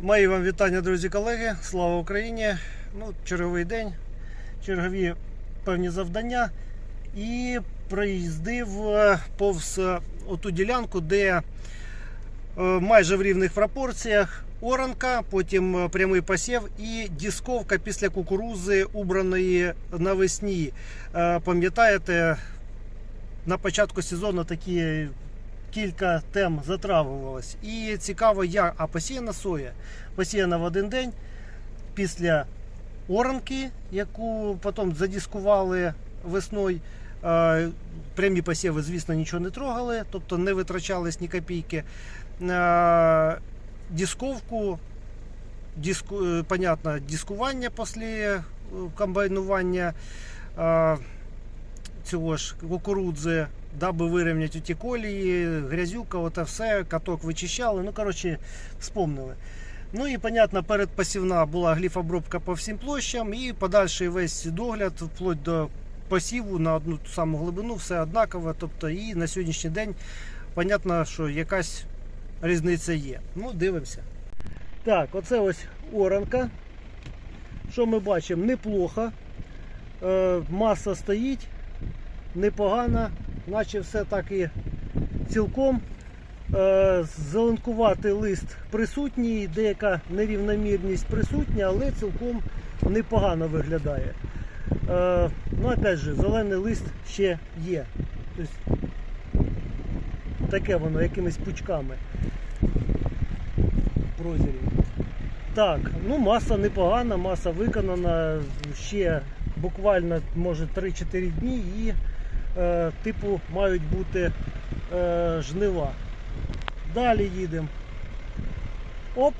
Мої вам вітання, друзі колеги. Слава Україні! Ну, черговий день, чергові певні завдання. І проїздив е, повз е, оту ділянку, де е, майже в рівних пропорціях оранка, потім прямий посів і дісковка після кукурузи, убраної навесні. Пам'ятаєте, на початку сезону такі кілька тем затравувалось. І цікаво, як а посіяна соя. Посіяна в один день після оранки, яку потім задіскували весною. Е, Прямі посіви, звісно, нічого не трогали, тобто не витрачались ні копійки. Е, Дісковку, диску, е, понятно, дискування після комбайнування цього ж кукурудзи, даби вирівняти ті колії, грязюка, оте все, каток вичищали. Ну, коротше, вспомнили. Ну і, понятно, передпосівна була гліфобробка по всім площам і подальший весь догляд, вплоть до посіву на одну ту саму глибину, все однаково. Тобто і на сьогоднішній день, понятно, що якась різниця є. Ну, дивимося. Так, оце ось оранка. Що ми бачимо? Неплохо. Е, маса стоїть непогано, наче все так і цілком. Е, Зеленкуватий лист присутній, деяка нерівномірність присутня, але цілком непогано виглядає. Е, Ну, опять же, зелений лист ще є. Тобто, таке воно якимись пучками прозірів. Так, ну маса непогана, маса виконана ще буквально може 3-4 дні і типу мають бути е, жнива. Далі їдемо. Оп.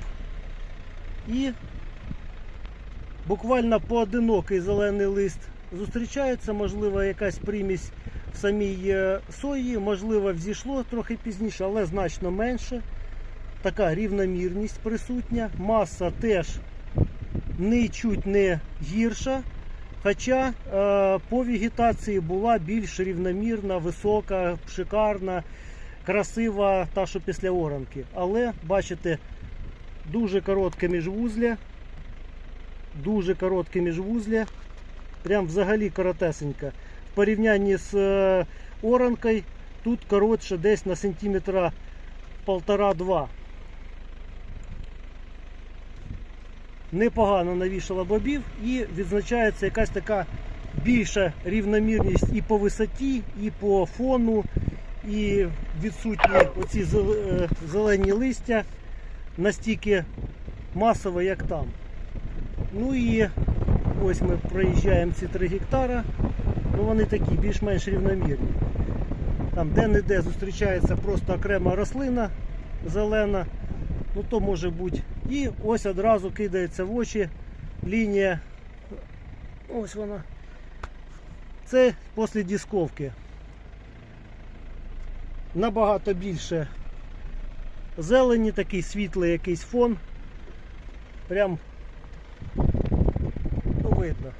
І буквально поодинокий зелений лист зустрічається, можливо, якась примість в самій е, сої, можливо, взійшло трохи пізніше, але значно менше. Така рівномірність присутня. Маса теж нічуть не гірша. Хоча е, по вегетації була більш рівномірна, висока, шикарна, красива та, що після оранки. Але бачите, дуже коротке міжвузля. Дуже коротке міжвузля. Прям взагалі коротесенька. В порівнянні з е, оранкою тут коротше десь на сантиметра полтора-два. Непогано навішала бобів і відзначається якась така більша рівномірність і по висоті, і по фону, і відсутні оці е, зелені листя настільки масово, як там. Ну і ось ми проїжджаємо ці 3 гектара. Ну вони такі більш-менш рівномірні. Там де-не-де зустрічається просто окрема рослина зелена, ну то може бути. І ось одразу кидається в очі лінія. Ось вона. Це після дисковки. Набагато більше зелені, такий світлий якийсь фон. Прям видно.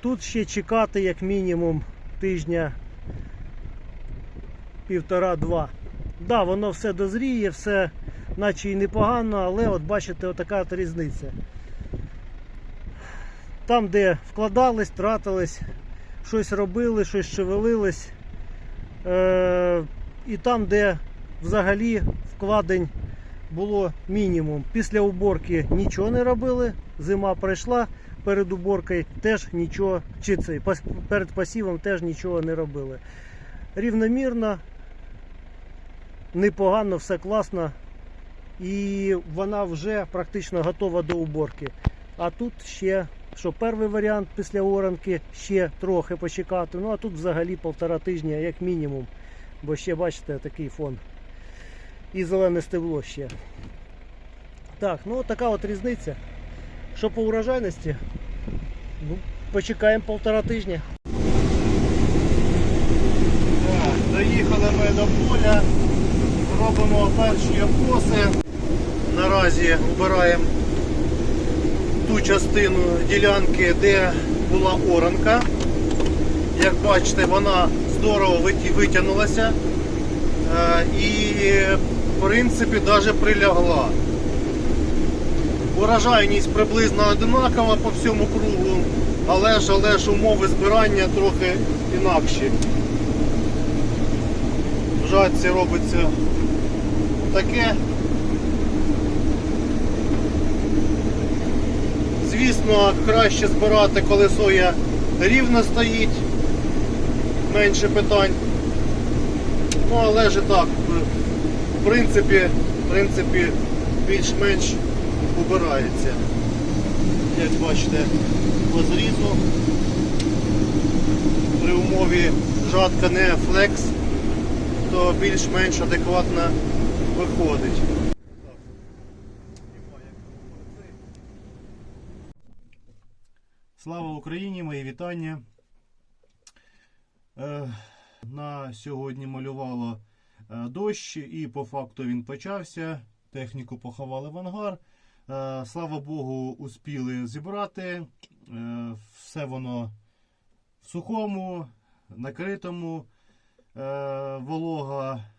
Тут ще чекати як мінімум тижня півтора-два. Да, воно все дозріє, все наче і непогано, але от бачите, отака от різниця. Там, де вкладались, тратились, щось робили, щось шевелились. Е- і там, де взагалі вкладень було мінімум. Після уборки нічого не робили, зима пройшла, перед уборкою теж нічого, чи пос- перед посівом теж нічого не робили. Рівномірно, непогано, все класно. І вона вже практично готова до уборки. А тут ще, що перший варіант після оранки, ще трохи почекати. Ну а тут взагалі полтора тижня, як мінімум. Бо ще, бачите, такий фон. І зелене стебло ще. Так, ну така от різниця. Що по урожайності? Ну, почекаємо полтора тижня. Так, доїхали ми до поля, робимо перші обкоси. Наразі обираємо ту частину ділянки, де була оранка. Як бачите, вона здорово витягнулася е, і в принципі навіть прилягла. Урожайність приблизно одинакова по всьому кругу, але ж, але ж умови збирання трохи інакші. Жатці робиться таке. Звісно, краще збирати, коли соя рівно стоїть, менше питань. Ну, але ж і так, в принципі, в принципі, більш-менш убирається. Як бачите, по зрізу. При умові жатка не флекс, то більш-менш адекватно виходить. Слава Україні, мої вітання. Е, на сьогодні малювало е, дощ, і по факту він почався. Техніку поховали в ангар. Е, слава Богу, успіли зібрати. Все воно в сухому, накритому. Волога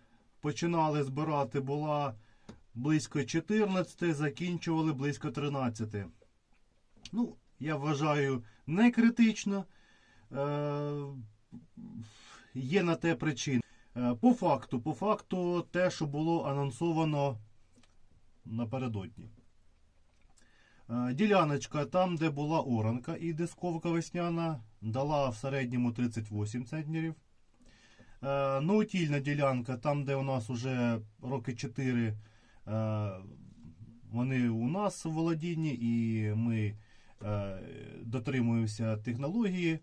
починали збирати була близько 14, закінчували близько 13. Ну, я вважаю, не критично. Е, є на те причини. Е, по факту, по факту, те, що було анонсовано напередодні. Е, діляночка, там, де була оранка і дисковка весняна, дала в середньому 38 центнерів. Е, Наутільна ділянка, там, де у нас вже роки 4, е, вони у нас в володінні, і ми е, дотримуємося технології.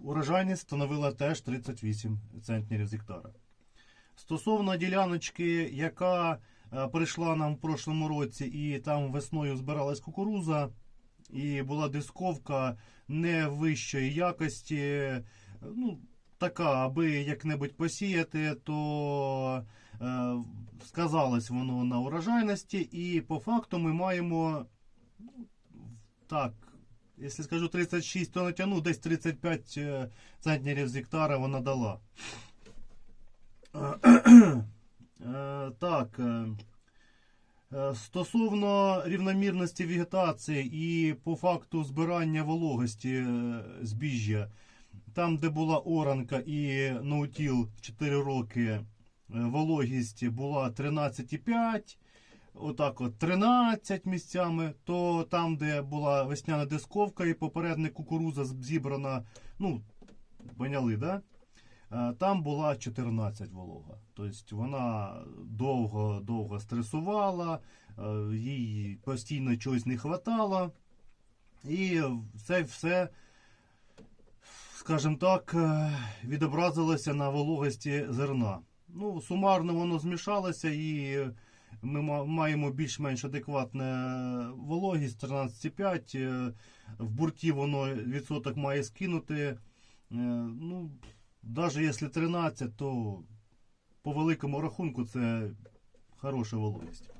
Урожайність становила теж 38 центнерів з гектара. Стосовно діляночки, яка прийшла нам в прошлому році, і там весною збиралась кукуруза, і була дисковка не вищої якості, ну, така, аби як-небудь посіяти, то е, сказалось воно на урожайності, і по факту ми маємо ну, так, якщо скажу 36, то натягну десь 35 е, центнерів з гектара вона дала. Е, Так. е, Стосовно рівномірності вегетації і по факту збирання вологості збіжжя, там, де була оранка і наутіл 4 роки, е, вологість була 13,5, отак от 13 місцями, то там, де була весняна дисковка і попередник кукуруза зібрана, ну, поняли, да? Е, Там була 14 волога. Тобто вона довго-довго стресувала, е, їй постійно чогось не вистачало. І це все, скажімо так, е, відобразилося на вологості зерна. Ну, сумарно воно змішалося і ми маємо більш-менш адекватне вологість 13,5. Е, В бурті воно відсоток має скинути. Е, Ну, навіть якщо 13, то по великому рахунку це хороша вологість.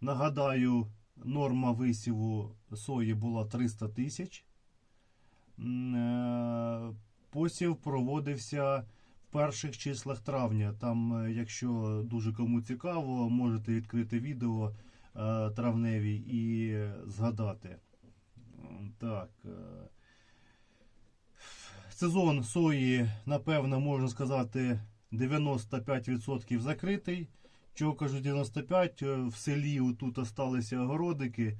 Нагадаю, норма висіву сої була 300 тисяч. Посів проводився в перших числах травня. Там, е, якщо дуже кому цікаво, можете відкрити відео е, травневі і згадати. Так. е, Сезон сої, напевно, можна сказати, 95% закритий. Чого кажу 95, е, в селі тут залишилися огородики.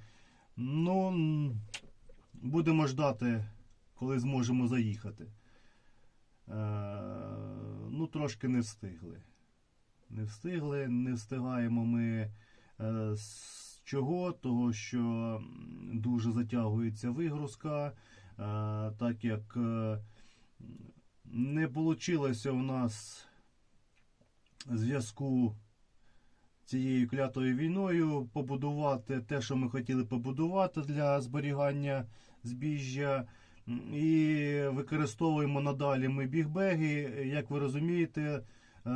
Ну, будемо ждати, коли зможемо заїхати. Е, ну, трошки не встигли. Не встигли, не встигаємо ми е, з чого? Того, що дуже затягується вигрузка, е, так як не вийшло у нас зв'язку цією клятою війною побудувати те, що ми хотіли побудувати для зберігання збіжжя. І використовуємо надалі ми бігбеги. Як ви розумієте, е,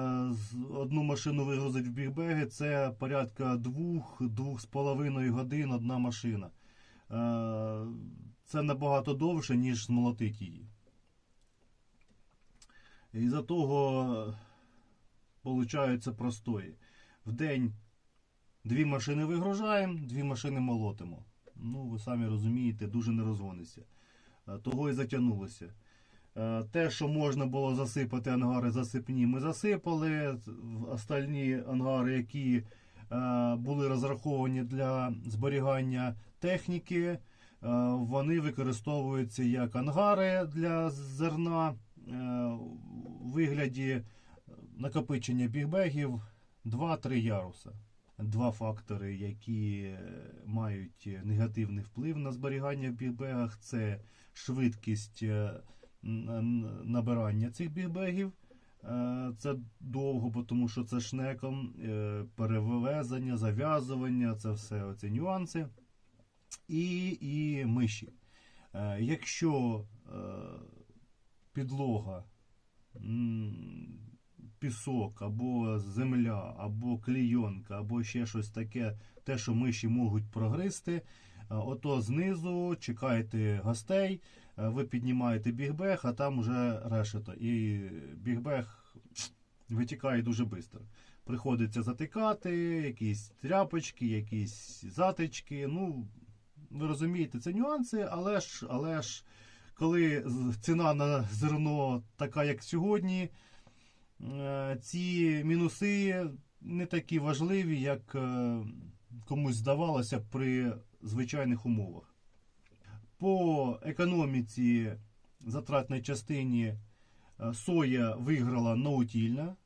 одну машину вигрузить в бігбеги це порядка 2-2,5 годин одна машина. Е, Це набагато довше, ніж змолотити її. І за того виходить простої. В день Дві машини вигружаємо, дві машини молотимо. Ну, ви самі розумієте, дуже не розгониться. Е, Того і затягнулося. Е, Те, що можна було засипати ангари засипні, ми засипали. Остальні ангари, які е, були розраховані для зберігання техніки, вони використовуються як ангари для зерна у вигляді накопичення бігбегів 2-3 яруса. Два фактори, які мають негативний вплив на зберігання в бігбегах, це швидкість е, набирання цих бігбегів. Е, Це довго, бо тому що це шнеком, е, перевезення, зав'язування, це все оці нюанси. І, і миші. Якщо підлога, пісок, або земля, або клійонка, або ще щось таке, те, що миші можуть прогризти, ото знизу чекаєте гостей, е, ви піднімаєте бігбег, а там вже решето. І бігбег витікає дуже швидко. Приходиться затикати, якісь тряпочки, якісь затички. Ну, ви розумієте, це нюанси, але ж, але ж коли ціна на зерно така, як сьогодні, е, ці мінуси не такі важливі, як е, комусь здавалося при звичайних умовах. По економіці затратної частині е, соя виграла наутільна.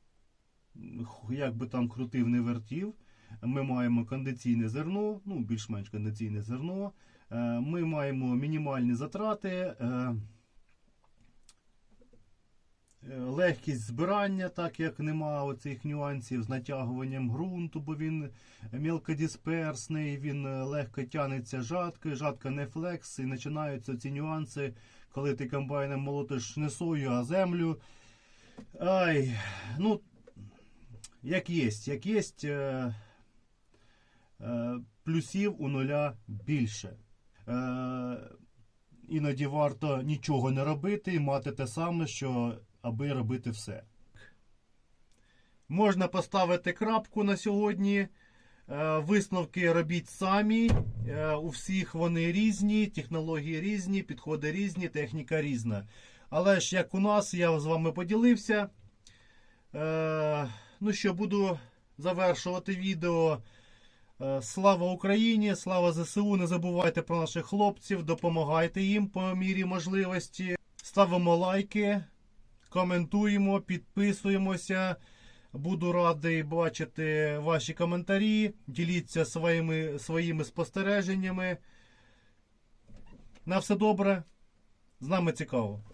Як би там крутив, не вертів. Ми маємо кондиційне зерно, ну більш-менш кондиційне зерно. Е, Ми маємо мінімальні затрати, е, легкість збирання, так як нема оцих нюансів з натягуванням ґрунту, бо він мілкодисперсний, він е, легко тянеться жаткою, жатка не флекс, і починаються ці нюанси, коли ти комбайном молотиш не сою, а землю. Ай, ну, як єсть, як єсть, е, е, плюсів у нуля більше. Е, іноді варто нічого не робити і мати те саме, що аби робити все. Можна поставити крапку на сьогодні. Е, Висновки робіть самі. Е, У всіх вони різні, технології різні, підходи різні, техніка різна. Але ж як у нас, я з вами поділився. Е, ну що, буду завершувати відео. Слава Україні, слава ЗСУ. Не забувайте про наших хлопців, допомагайте їм по мірі можливості. Ставимо лайки, коментуємо, підписуємося. Буду радий бачити ваші коментарі. Діліться своїми, своїми спостереженнями. На все добре. З нами цікаво.